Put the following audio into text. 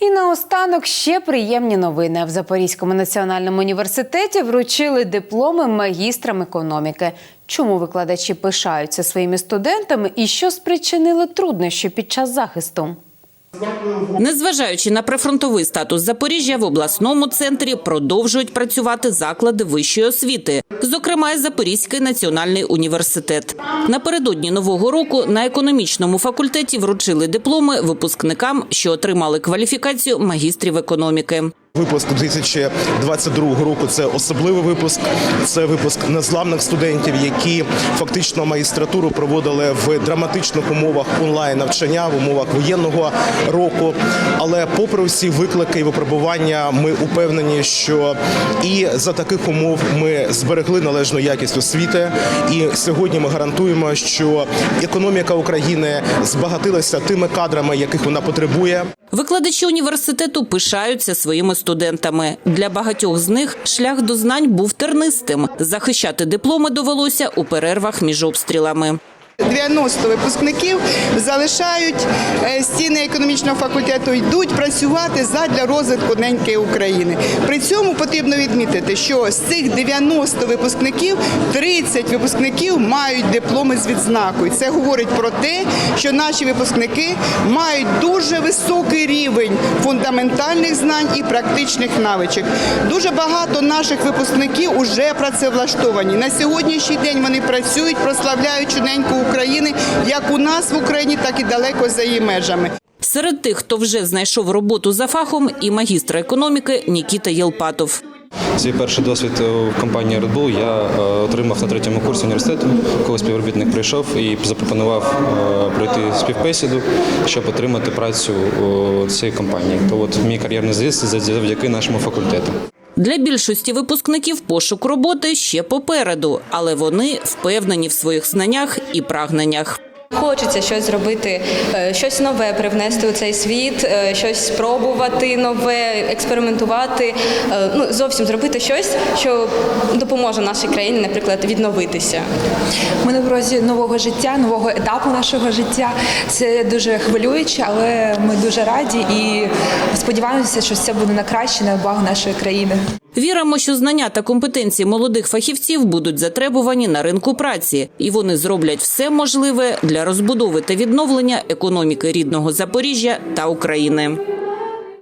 І наостанок ще приємні новини. В Запорізькому національному університеті вручили дипломи магістрам економіки. Чому викладачі пишаються своїми студентами і що спричинило труднощі під час захисту? Незважаючи на прифронтовий статус Запоріжжя, в обласному центрі продовжують працювати заклади вищої освіти, зокрема і Запорізький національний університет. Напередодні нового року на економічному факультеті вручили дипломи випускникам, що отримали кваліфікацію магістрів економіки. Випуск 2022 року це особливий випуск. Це випуск незламних студентів, які фактично магістратуру проводили в драматичних умовах онлайн навчання в умовах воєнного року. Але, попри всі виклики і випробування, ми упевнені, що і за таких умов ми зберегли належну якість освіти. І сьогодні ми гарантуємо, що економіка України збагатилася тими кадрами, яких вона потребує. Викладачі університету пишаються своїми студентами. Для багатьох з них шлях до знань був тернистим. Захищати дипломи довелося у перервах між обстрілами. 90 випускників залишають е, стіни економічного факультету, йдуть працювати задля розвитку неньки України. При цьому потрібно відмітити, що з цих 90 випускників 30 випускників мають дипломи з відзнакою. Це говорить про те, що наші випускники мають дуже високий рівень фундаментальних знань і практичних навичок. Дуже багато наших випускників уже працевлаштовані. На сьогоднішній день вони працюють, прославляють неньку України як у нас в Україні, так і далеко за її межами. Серед тих, хто вже знайшов роботу за фахом, і магістр економіки Нікіта Єлпатов. Свій перший досвід в компанії Red Bull я е, отримав на третьому курсі університету, коли співробітник прийшов і запропонував е, пройти співбесіду, щоб отримати працю у цій компанії. То от мій кар'єрний зріст завдяки нашому факультету. Для більшості випускників пошук роботи ще попереду, але вони впевнені в своїх знаннях і прагненнях. Хочеться щось зробити, е, щось нове привнести у цей світ, е, щось спробувати нове, експериментувати. е, Ну зовсім зробити щось, що допоможе нашій країні, наприклад, відновитися. Ми на порозі нового життя, нового етапу нашого життя. Це дуже хвилююче, але ми дуже раді і сподіваємося, що це буде на краще на благо нашої країни. Віримо, що знання та компетенції молодих фахівців будуть затребувані на ринку праці, і вони зроблять все можливе для розбудови та відновлення економіки рідного Запоріжжя та України.